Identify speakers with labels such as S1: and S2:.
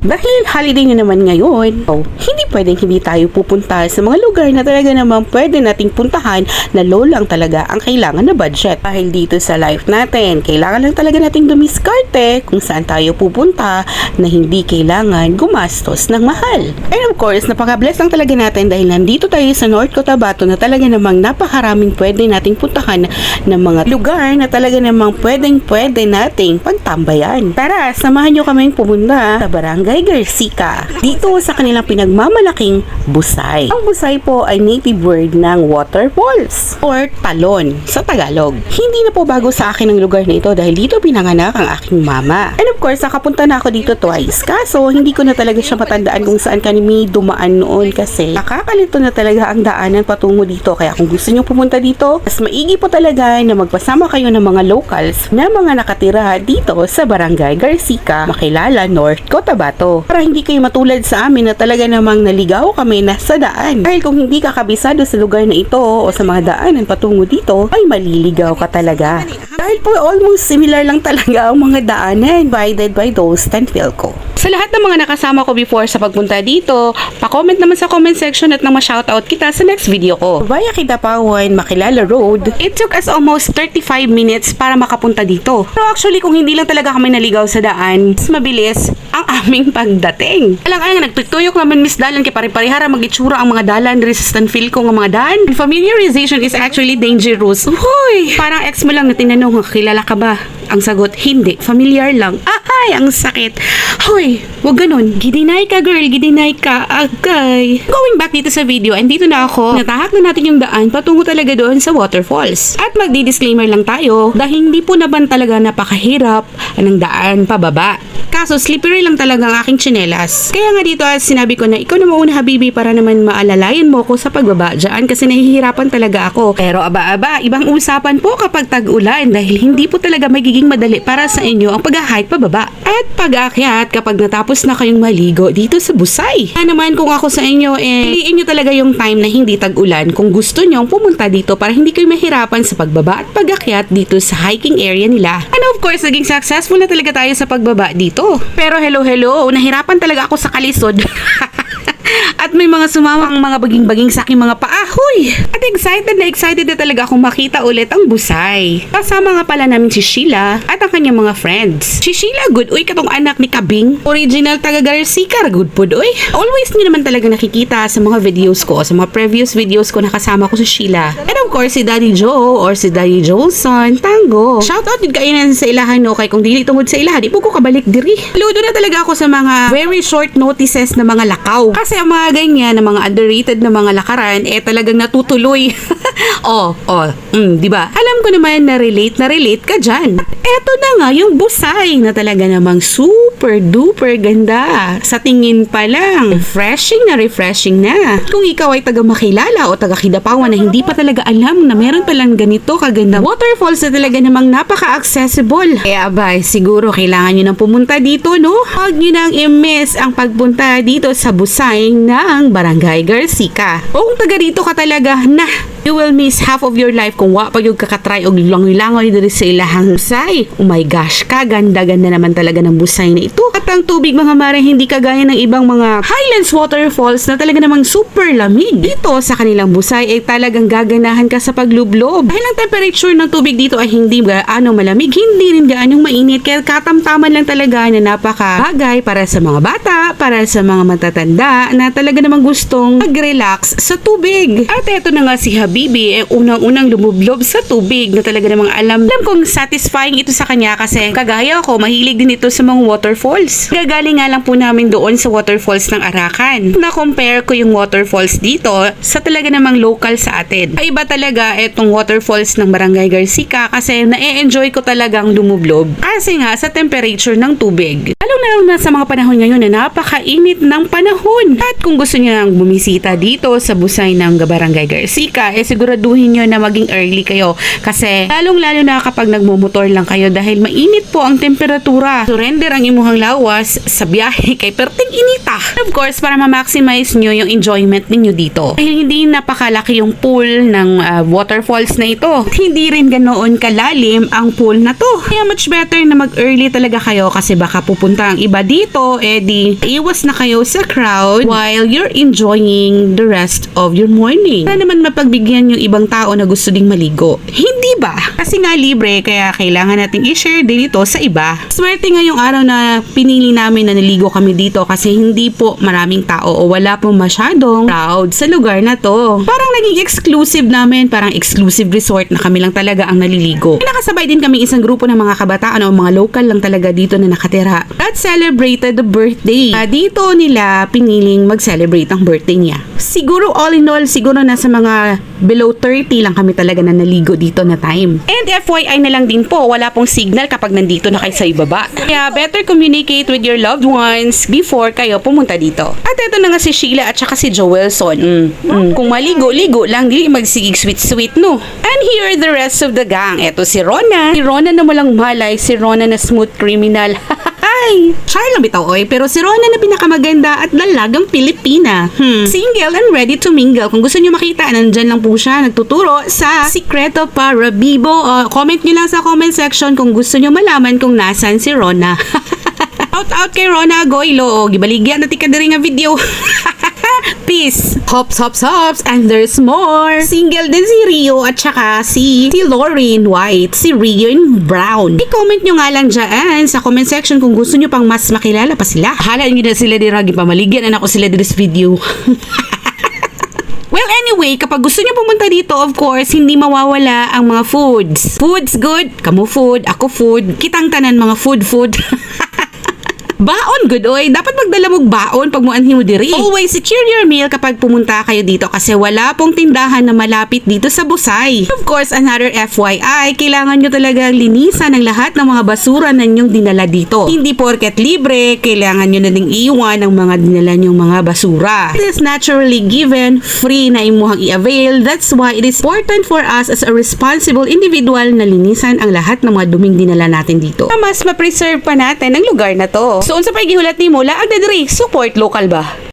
S1: Dahil holiday na naman ngayon, oh, hindi pwedeng hindi tayo pupunta sa mga lugar na talaga namang pwede nating puntahan na low lang talaga ang kailangan na budget. Dahil dito sa life natin, kailangan lang talaga nating dumiskarte kung saan tayo pupunta na hindi kailangan gumastos ng mahal. And of course, napaka-bless lang talaga natin dahil nandito tayo sa North Cotabato na talaga namang napakaraming pwede nating puntahan ng mga lugar na talaga namang pwedeng pwede nating pagtambayan. Tara, samahan nyo kaming pumunta sa Barangay Garcica. Dito sa kanilang pinagmamalaking busay. Ang busay po ay native word ng waterfalls or talon sa Tagalog. Hindi na po bago sa akin ang lugar na ito dahil dito pinanganak ang aking mama. And of course, nakapunta na ako dito twice. Kaso, hindi ko na talaga siya matandaan kung saan kami dumaan noon kasi nakakalito na talaga ang daanan patungo dito. Kaya kung gusto nyo pumunta dito, mas maigi po talaga na magpasama kayo ng mga locals na mga nakatira dito sa Barangay Garcica, Makilala, North Cotabato. Para hindi kayo matulad sa amin na talaga namang naligaw kami na sa daan. Dahil kung hindi ka kabisado sa lugar na ito o sa mga daanan patungo dito, ay maliligaw ka talaga. Dahil po almost similar lang talaga ang mga daanan provided by those Tanfilco. Sa lahat ng mga nakasama ko before sa pagpunta dito, pa-comment naman sa comment section at nang ma-shoutout kita sa next video ko. Via Kidapawan, Makilala Road, it took us almost 35 minutes para makapunta dito. Pero actually, kung hindi lang talaga kami naligaw sa daan, mas mabilis ang aming pagdating. Alang ay nagtutuyok naman Miss Dalan kay pare-parehara magitsura ang mga dalan resistant feel ko nga mga daan. Familiarization is actually dangerous. Uy, parang ex mo lang na tinanong, kilala ka ba? Ang sagot, hindi. Familiar lang. Ah, ay, ang sakit. Hoy, wag ganun. Gidinay ka, girl. Gidinay ka. Agay. Going back dito sa video, and dito na ako. Natahak na natin yung daan patungo talaga doon sa waterfalls. At magdi-disclaimer lang tayo dahil hindi po naman talaga napakahirap ang daan pababa. Kaso slippery lang talaga ang aking tsinelas. Kaya nga dito at sinabi ko na ikaw na mauna habibi para naman maalalayan mo ko sa pagbaba dyan kasi nahihirapan talaga ako. Pero aba-aba, ibang usapan po kapag tag-ulan dahil hindi po talaga magiging madali para sa inyo ang pag-hike pababa. At pag-akyat kapag natapos na kayong maligo dito sa busay. Kaya naman kung ako sa inyo, eh, piliin nyo talaga yung time na hindi tag-ulan kung gusto nyo pumunta dito para hindi kayo mahirapan sa pagbaba at pag-akyat dito sa hiking area nila. Of course, naging successful na talaga tayo sa pagbaba dito. Pero hello, hello, nahirapan talaga ako sa kalisod. At may mga sumamang mga baging-baging sa aking mga paahoy. At excited na excited na talaga akong makita ulit ang busay. Kasama nga pala namin si Sheila at ang kanyang mga friends. Si Sheila, good uy, katong anak ni Kabing. Original taga Garcica, good pod uy. Always niyo naman talaga nakikita sa mga videos ko, sa mga previous videos ko nakasama ko si Sheila. And of course, si Daddy Joe or si Daddy Jolson, tango. Shoutout kayo na sa ilahan no, kay kung dili tungod sa ilahan, di po ko kabalik diri. Ludo na talaga ako sa mga very short notices na mga lakaw. Kasi ang mga ganyan, na mga underrated na mga lakaran, eh talagang natutuloy. oh, oh, mm, di ba? Alam ko naman na relate na relate ka dyan. Eto na nga yung busay na talaga namang super duper ganda. Sa tingin pa lang, refreshing na refreshing na. Kung ikaw ay taga makilala o taga kidapawan na hindi pa talaga alam na meron palang ganito kaganda waterfalls na talaga namang napaka-accessible. Kaya abay, siguro kailangan nyo nang pumunta dito, no? Huwag nyo nang i-miss ang pagpunta dito sa busay ng Barangay Garcica. O kung taga dito ka talaga, na, you will miss half of your life kung wa pa yung kakatry og langoy-langoy diri sa ilahang busay. Oh my gosh, kaganda-ganda naman talaga ng busay na ito. At ang tubig mga mare hindi kagaya ng ibang mga highlands waterfalls na talaga namang super lamig. Dito sa kanilang busay ay talagang gaganahan ka sa paglublob. Dahil ang temperature ng tubig dito ay hindi gaano malamig, hindi rin gaano mainit. Kaya katamtaman lang talaga na napaka bagay para sa mga bata, para sa mga matatanda na talaga namang gustong mag-relax sa tubig. At eto na nga si Habibi, eh, unang-unang lumublob sa tubig na talaga namang alam. Alam kong satisfying ito sa kanya kasi kagaya ko, mahilig din ito sa mga waterfalls. Gagaling nga lang po namin doon sa waterfalls ng Arakan. Na-compare ko yung waterfalls dito sa talaga namang local sa atin. Ay iba talaga itong waterfalls ng Barangay Garcica kasi na-enjoy ko talagang lumublob. Kasi nga sa temperature ng tubig. Lalo na lang na sa mga panahon ngayon na napakainit ng panahon. At kung gusto niyo nang bumisita dito sa Busay ng Barangay Garcica, eh siguraduhin niyo na maging early kayo. Kasi lalong-lalo na kapag nagmumotor lang kayo dahil mainit po ang temperatura. Surrender ang imuhang lawas sa biyahe kay perting inita. Of course, para ma-maximize nyo yung enjoyment ninyo dito. Dahil hindi napakalaki yung pool ng ah, waterfalls na ito. At hindi rin ganoon kalalim ang pool na to. Kaya much better na mag-early talaga kayo kasi baka pupunta ang iba dito, eh di iwas na kayo sa crowd while you're enjoying the rest of your morning. Para naman mapagbigyan yung ibang tao na gusto ding maligo. Hindi ba? Kasi nga libre, kaya kailangan nating i-share din ito sa iba. Swerte ngayong araw na pinili namin na naligo kami dito kasi hindi po maraming tao o wala po masyadong crowd sa lugar na to. Parang naging exclusive namin, parang exclusive resort na kami lang talaga ang naliligo. May nakasabay din kami isang grupo ng mga kabataan o mga local lang talaga dito na nakatira that celebrated the birthday. Ah, dito nila piniling mag-celebrate ang birthday niya. Siguro all in all, siguro nasa mga below 30 lang kami talaga na naligo dito na time. And FYI na lang din po, wala pong signal kapag nandito na kayo sa ibaba. Kaya better communicate with your loved ones before kayo pumunta dito. At ito na nga si Sheila at saka si Joelson. Mm, mm. Kung maligo-ligo lang, dili magsigig sweet-sweet no. And here are the rest of the gang. Ito si Rona. Si Rona na walang malay, si Rona na smooth criminal. Ay, char lang bitaw oy, pero si Rona na pinakamaganda at lalagang Pilipina. Hmm. Single and ready to mingle. Kung gusto niyo makita, nandyan lang po siya nagtuturo sa Secreto para Bibo. Uh, comment niyo lang sa comment section kung gusto niyo malaman kung nasan si Rona. out out kay Rona Goylo. Gibaligyan na tika diri nga video. Peace. Hops, hops, hops. And there's more. Single din si Rio at saka si, si Lauren White. Si Rio in Brown. I-comment nyo nga lang dyan sa comment section kung gusto nyo pang mas makilala pa sila. Hala nyo na sila di ragi pamaligyan na ako sila di this video. Well, anyway, kapag gusto niyo pumunta dito, of course, hindi mawawala ang mga foods. Foods good, kamu food, ako food, kitang tanan mga food food. Baon, good oy. Dapat magdala mong baon pag mo anhin mo diri. Always secure your meal kapag pumunta kayo dito kasi wala pong tindahan na malapit dito sa Busay. Of course, another FYI, kailangan nyo talaga linisan ang lahat ng mga basura na inyong dinala dito. Hindi porket libre, kailangan nyo na ding iwan ang mga dinala nyong mga basura. It is naturally given, free na imuhang i-avail. That's why it is important for us as a responsible individual na linisan ang lahat ng mga duming dinala natin dito. Mas ma-preserve pa natin ang lugar na to. So, unsa pa gihulat ni mo, laag na diri, support local ba?